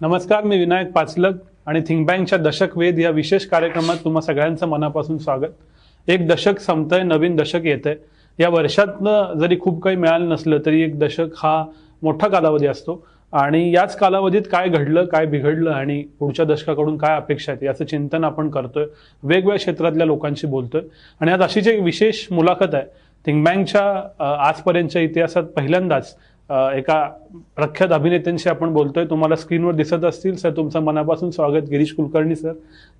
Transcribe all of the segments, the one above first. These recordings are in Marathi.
नमस्कार मी विनायक पाचलक आणि थिंक बँकच्या दशक वेध या विशेष कार्यक्रमात तुम्हा सगळ्यांचं मनापासून स्वागत. एक दशक संपतंय नवीन दशक येतंय. या वर्षातनं जरी खूप काही मिळालं नसलं तरी एक दशक हा मोठा कालावधी असतो. आणि याच कालावधीत काय घडलं काय बिघडलं आणि पुढच्या दशकाकडून काय अपेक्षा आहेत याचं चिंतन आपण करतोय. वेगवेगळ्या क्षेत्रातल्या लोकांशी बोलतोय. आणि आज अशीच एक विशेष मुलाखत आहे. थिंक बँकच्या आजपर्यंतच्या इतिहासात पहिल्यांदाच एका प्रख्यात अभिनेत्यांशी आपण बोलतोय. तुम्हाला स्क्रीनवर दिसत असतील सर तुमचं मनापासून स्वागत. गिरीश कुलकर्णी सर.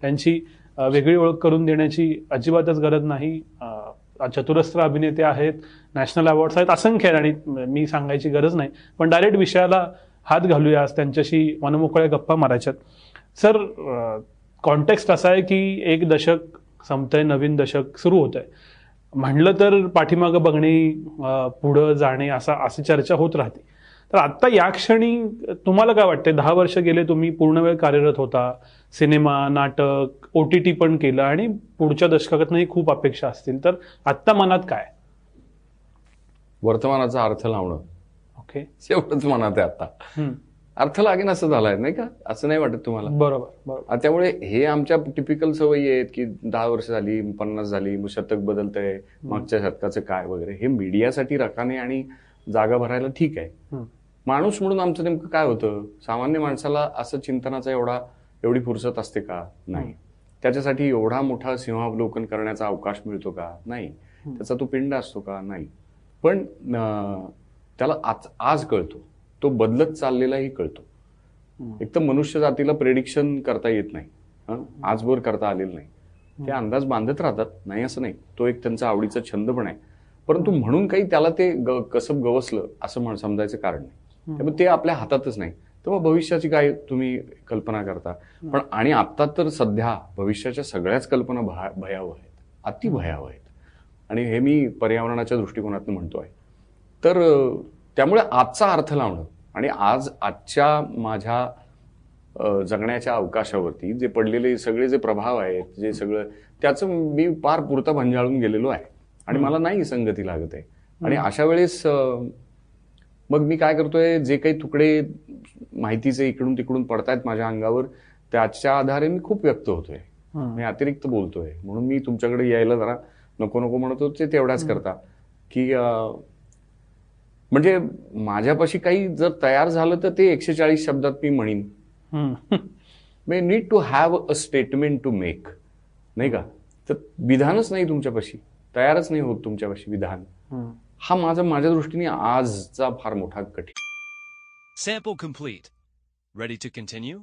त्यांची वेगळी ओळख करून देण्याची अजिबातच गरज नाही. चतुरस्त्र अभिनेते आहेत नॅशनल अवॉर्ड्स आहेत असंख्य आहेत आणि मी सांगायची गरज नाही. पण डायरेक्ट विषयाला हात घालूया आज त्यांच्याशी मनमोकळ्या गप्पा मारायच्यात. सर कॉन्टेक्स्ट असा आहे की एक दशक संपतंय नवीन दशक सुरू होत आहे म्हणलं तर पाठीमागं बघणे पुढं जाणे असा अशी चर्चा होत राहते. तर आत्ता या क्षणी तुम्हाला काय वाटते दहा वर्ष गेले तुम्ही पूर्ण वेळ कार्यरत होता सिनेमा नाटक ओ टी टी पण केलं आणि पुढच्या दशकातनंही खूप अपेक्षा असतील. तर आत्ता मनात काय? वर्तमानाचा अर्थ लावणं. ओके. एवढंच मनात आहे आता. अर्थ लागेन असं झालाय नाही का? असं नाही वाटत तुम्हाला. बरोबर त्यामुळे हे आमच्या टिपिकल सवयी आहेत की दहा वर्ष झाली पन्नास झाली मग शतक बदलतंय मागच्या शतकाचं काय वगैरे हे मीडियासाठी रकाने आणि जागा भरायला ठीक आहे. माणूस म्हणून आमचं नेमकं काय होतं? सामान्य माणसाला असं चिंतनाचा एवढा एवढी फुरसत असते का? नाही. त्याच्यासाठी एवढा मोठा सिंहावलोकन करण्याचा अवकाश मिळतो का? नाही. त्याचा तो पिंड असतो का? नाही. पण त्याला आज आज कळतो. तो बदलत चाललेलाही कळतो. एक तर मनुष्य जातीला प्रेडिक्शन करता येत नाही? आजवर करता आलेलं नाही. ते अंदाज बांधत राहतात. नाही असं नाही. तो एक त्यांचा आवडीचा छंद पण आहे. परंतु म्हणून काही त्याला ते कसब गवसलं असं म्हण समजायचं कारण नाही. त्यामुळे ते आपल्या हातातच नाही. तर मग भविष्याची काय तुम्ही कल्पना करता? पण आणि आता तर सध्या भविष्याच्या सगळ्याच कल्पना भया- भयावह आहेत. अति भयावह आहेत. आणि हे मी पर्यावरणाच्या दृष्टिकोनातून म्हणतो आहे तर त्यामुळे आजचा अर्थ लावणं आणि आज आजच्या माझ्या जगण्याच्या अवकाशावरती जे पडलेले सगळे जे प्रभाव आहेत जे सगळं त्याचं मी पार पुरता भंजाळून गेलेलो आहे. आणि मला नाही संगती लागत आहे. आणि अशा वेळेस मग मी काय करतोय जे काही तुकडे माहितीचे इकडून तिकडून पडतायत माझ्या अंगावर त्याच्या आधारे मी खूप व्यक्त होतोय. मी अतिरिक्त बोलतोय. म्हणून मी तुमच्याकडे यायला जरा नको नको म्हणत होते तेवढाच करता. की म्हणजे माझ्यापाशी काही जर तयार झालं तर ते एकशे चाळीस शब्दात मी म्हणीन. May need to have a statement to make नाही का तर विधानच नाही तुमच्यापाशी तयारच नाही होत तुमच्यापाशी विधान. हा माझा माझ्या दृष्टीने आजचा फार मोठा कठीण Sample complete. Ready to continue?